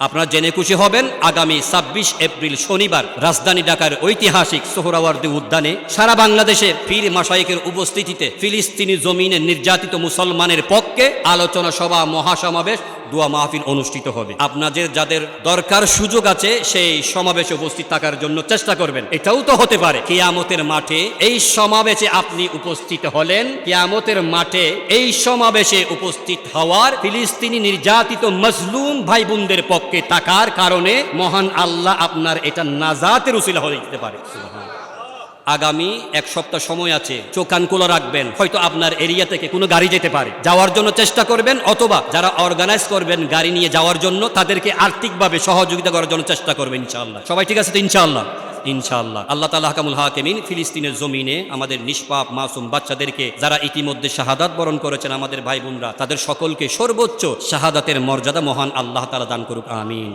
আপনারা জেনে খুশি হবেন, আগামী ছাব্বিশ এপ্রিল শনিবার রাজধানী ঢাকার ঐতিহাসিক সোহরাওয়ার্দী উদ্যানে সারা বাংলাদেশে পীর মাসাইকের উপস্থিতিতে ফিলিস্তিনি জমিনে নির্যাতিত মুসলমানের পক্ষে আলোচনা সভা মহাসমাবেশ দোয়া মাহফিল অনুষ্ঠিত হবে। আপনাদের যাদের দরকার সুযোগ আছে, সেই সমাবেশে উপস্থিত থাকার জন্য চেষ্টা করবেন। এটাও তো হতে পারে, কিয়ামতের মাঠে এই সমাবেশে আপনি উপস্থিত হলেন। কিয়ামতের মাঠে এই সমাবেশে উপস্থিত হওয়ার ফিলিস্তিনি নির্যাতিত মজলুম ভাই বোনদের পক্ষে থাকার কারণে মহান আল্লাহ আপনার এটা নাজাতের উসিলা হয়ে যেতে পারে। আগামী এক সপ্তাহ সময় আছে, চোখ কান খোলা রাখবেন, হয়তো আপনার এরিয়া থেকে কোনো গাড়ি যেতে পারে। যাওয়ার জন্য চেষ্টা করবেন, অথবা যারা অর্গানাইজ করবেন গাড়ি নিয়ে যাওয়ার জন্য, তাদেরকে আর্থিকভাবে সহযোগিতা করার জন্য চেষ্টা করবেন, ইনশাআল্লাহ। সবাই ঠিক আছে তো, ইনশাআল্লাহ? ইনশাআল্লাহ। আল্লাহ তালা হাকামুল হাকিমিন, ফিলিস্তিনের জমিনে আমাদের নিষ্পাপ, মাসুম বাচ্চাদেরকে যারা ইতিমধ্যে শাহাদাত বরণ করেছেন, আমাদের ভাই বোনরা, তাদের সকলকে সর্বোচ্চ শাহাদাতের মর্যাদা মহান আল্লাহ তালা দান করুক, আমিন।